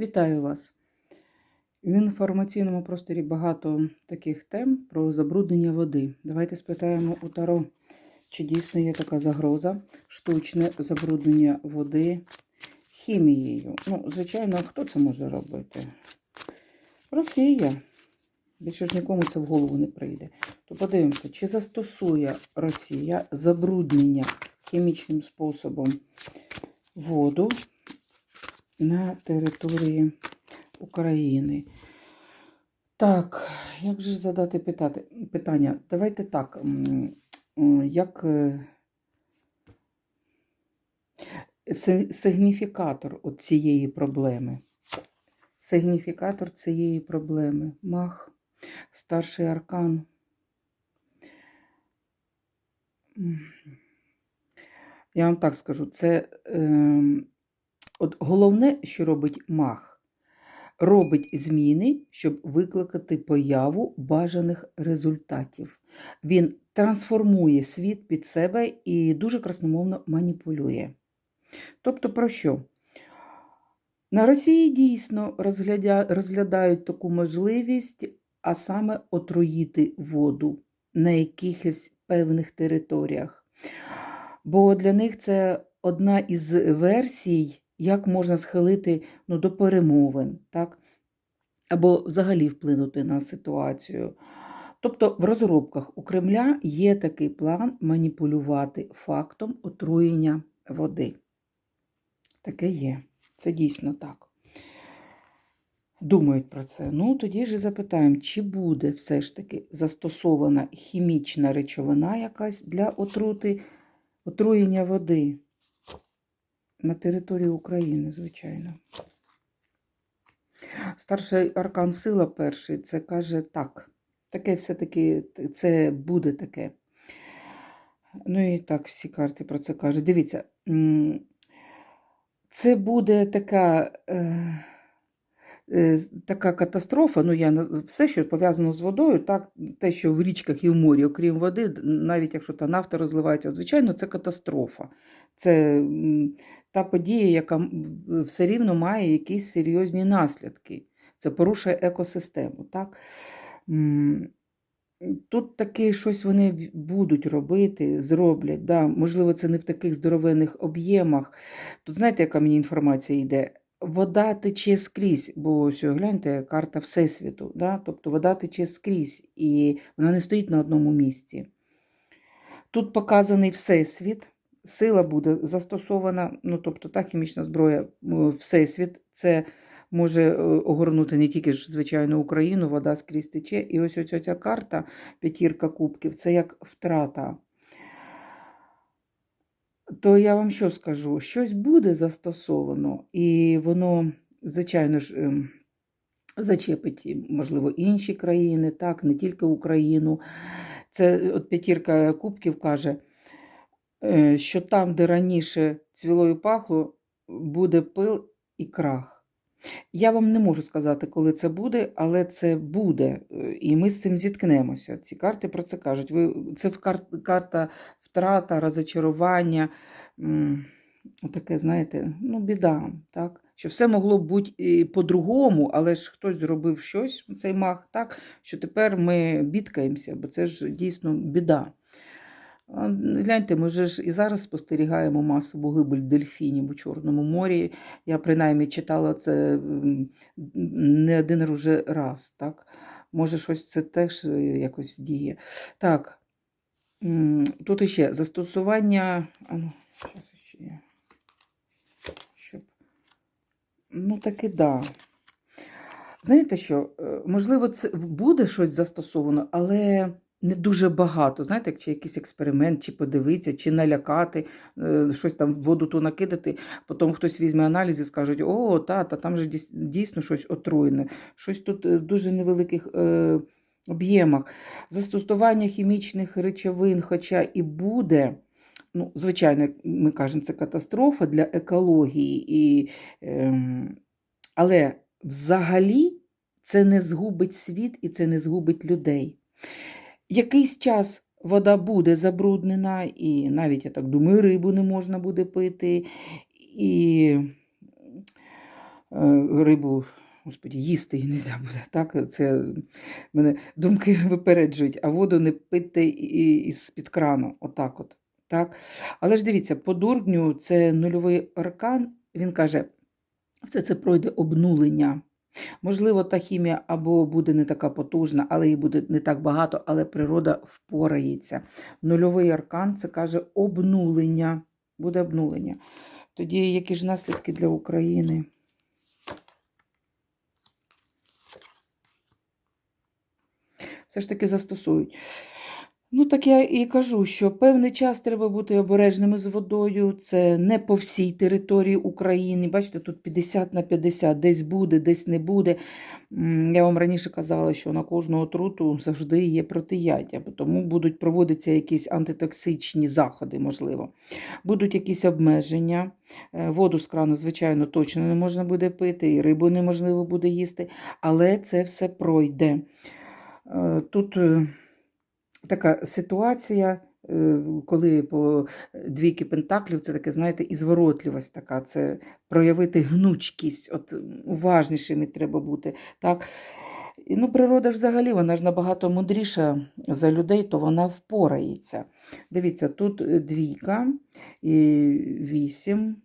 Вітаю вас! В інформаційному просторі багато таких тем про забруднення води. Давайте спитаємо у Таро, чи дійсно є така загроза, штучне забруднення води хімією. Ну, звичайно, хто це може робити? Росія. Більше ж нікому це в голову не прийде. То подивимося, чи застосує Росія забруднення хімічним способом воду на території України. Так, як же задати питати, питання? Давайте так. Як е, сигніфікатор цієї проблеми? Сигніфікатор цієї проблеми. Мах, старший аркан. Я вам так скажу, це ем, От головне, що робить мах, робить зміни, щоб викликати появу бажаних результатів. Він трансформує світ під себе і дуже красномовно маніпулює. Тобто, про що? На Росії дійсно розглядають таку можливість, а саме отруїти воду на якихось певних територіях. Бо для них це одна із версій як можна схилити ну, до перемовин, так? або взагалі вплинути на ситуацію. Тобто в розробках у Кремля є такий план маніпулювати фактом отруєння води. Таке є. Це дійсно так. Думають про це. Ну, тоді ж запитаємо, чи буде все ж таки застосована хімічна речовина якась для отрути, отруєння води на території України, звичайно. Старший аркан сила перший це каже так. Таке все-таки це буде таке. Ну і так, всі карти про це кажуть. Дивіться, це буде така. Е, е, Така катастрофа, ну я все, що пов'язано з водою, так, те, що в річках і в морі, окрім води, навіть якщо та нафта розливається, звичайно, це катастрофа. Це та подія, яка все рівно має якісь серйозні наслідки. Це порушує екосистему. Так? Тут таке щось вони будуть робити, зроблять. Да. Можливо, це не в таких здоровенних об'ємах. Тут знаєте, яка мені інформація йде? Вода тече скрізь, бо ось гляньте, карта Всесвіту. Да? Тобто вода тече скрізь, і вона не стоїть на одному місці. Тут показаний Всесвіт сила буде застосована, ну тобто та хімічна зброя, всесвіт, це може е, огорнути не тільки ж, звичайно, Україну, вода скрізь тече. І ось ось ця карта, п'ятірка кубків, це як втрата. То я вам що скажу? Щось буде застосовано, і воно, звичайно ж, ем, зачепить, можливо, інші країни, так, не тільки Україну. Це от п'ятірка кубків каже. Е, що там, де раніше цвіло і пахло, буде пил і крах. Я вам не можу сказати, коли це буде, але це буде, е, і ми з цим зіткнемося. Ці карти про це кажуть. Ви, Це карта втрата, розочарування, таке, знаєте, ну, біда. так? Що все могло бути по-другому, але ж хтось зробив щось, цей мах, так, що тепер ми бідкаємося, бо це ж дійсно біда. Гляньте, ми вже ж і зараз спостерігаємо масову гибель дельфінів у Чорному морі. Я принаймні читала це не один уже раз. так? Може, щось це теж е, якось діє. Так, тут іще застосування. Ну. Щоб... Ну, таки да. Знаєте що? Е, можливо, це буде щось застосовано, але не дуже багато. Знаєте, чи якийсь експеримент, чи подивитися, чи налякати, е, щось там в воду ту накидати. Потім хтось візьме аналіз і скаже, о, та, та там же дійсно щось отруєне, щось тут в дуже невеликих е, об'ємах. Застосування хімічних речовин, хоча і буде. Ну, Звичайно, ми кажемо, це катастрофа для екології, і, е, але взагалі це не згубить світ і це не згубить людей. Якийсь час вода буде забруднена, і навіть, я так думаю, рибу не можна буде пити. І е, рибу. Господі, їсти її не можна буде. Так? Це мене думки випереджують, а воду не пити із-під крану. Отак от. Так? Але ж дивіться, по дурню це нульовий аркан, він каже, все це пройде обнулення. Можливо, та хімія або буде не така потужна, але її буде не так багато, але природа впорається. Нульовий аркан це каже обнулення. Буде обнулення. Тоді які ж наслідки для України? Все ж таки застосують. Ну, так я і кажу, що певний час треба бути обережними з водою. Це не по всій території України. Бачите, тут 50 на 50, десь буде, десь не буде. Я вам раніше казала, що на кожну отруту завжди є протиядя, тому будуть проводитися якісь антитоксичні заходи, можливо. Будуть якісь обмеження. Е, Воду з крану, звичайно, точно не можна буде пити, і рибу неможливо буде їсти, але це все пройде. Е, Тут е, така ситуація, е, коли по двійки пентаклів, це таке, знаєте, і зворотливість така, це проявити гнучкість, от уважнішими треба бути. Так? І, ну, природа взагалі, вона ж набагато мудріша за людей, то вона впорається. Дивіться, тут двійка і вісім.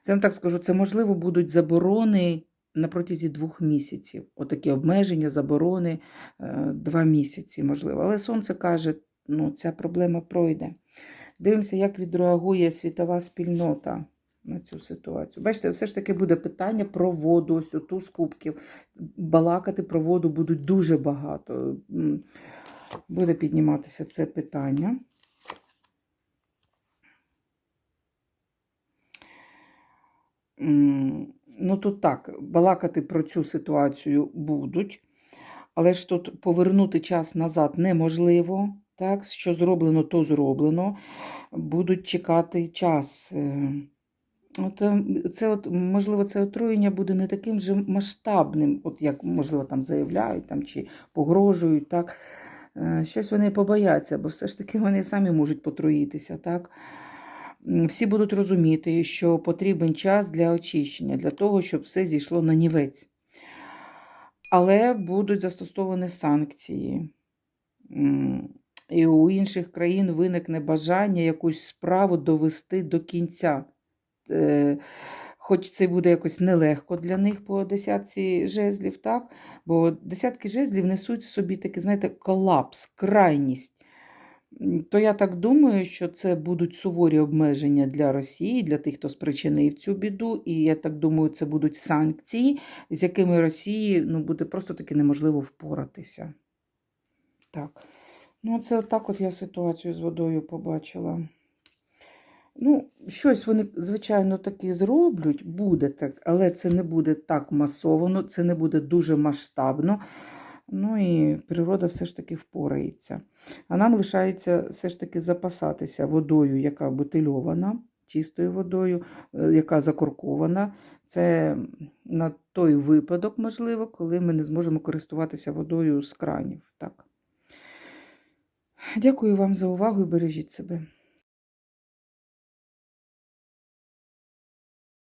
Це вам так скажу, це можливо будуть заборони на протязі двох місяців. Отакі обмеження, заборони е, два місяці, можливо. Але сонце каже, ну, ця проблема пройде. Дивимося, як відреагує світова спільнота на цю ситуацію. Бачите, все ж таки буде питання про воду, ось ту з кубків. Балакати про воду будуть дуже багато. Буде підніматися це питання. Ну, тут так, балакати про цю ситуацію будуть, але ж тут повернути час назад неможливо. Так, що зроблено, то зроблено. Будуть чекати час. Е, От, е, це от, можливо, це отруєння буде не таким же масштабним, от як, можливо, там заявляють там, чи погрожують. Так. Е, Щось вони побояться, бо все ж таки вони самі можуть потруїтися. Так. Всі будуть розуміти, що потрібен час для очищення, для того, щоб все зійшло на нівець. Але будуть застосовані санкції. І у інших країн виникне бажання якусь справу довести до кінця. Е, Хоч це буде якось нелегко для них по десятці жезлів, так? Бо десятки жезлів несуть в собі такий, знаєте, колапс, крайність. То я так думаю, що це будуть суворі обмеження для Росії, для тих, хто спричинив цю біду. І я так думаю, це будуть санкції, з якими Росії ну, буде просто таки неможливо впоратися. Так. Ну, це отак от я ситуацію з водою побачила. Ну, щось вони, звичайно, таки зроблять, буде так, але це не буде так масовано, це не буде дуже масштабно. Ну і природа все ж таки впорається. А нам лишається все ж таки запасатися водою, яка бутильована, чистою водою, е, яка закоркована. Це на той випадок, можливо, коли ми не зможемо користуватися водою з кранів. Так. Дякую вам за увагу і бережіть себе.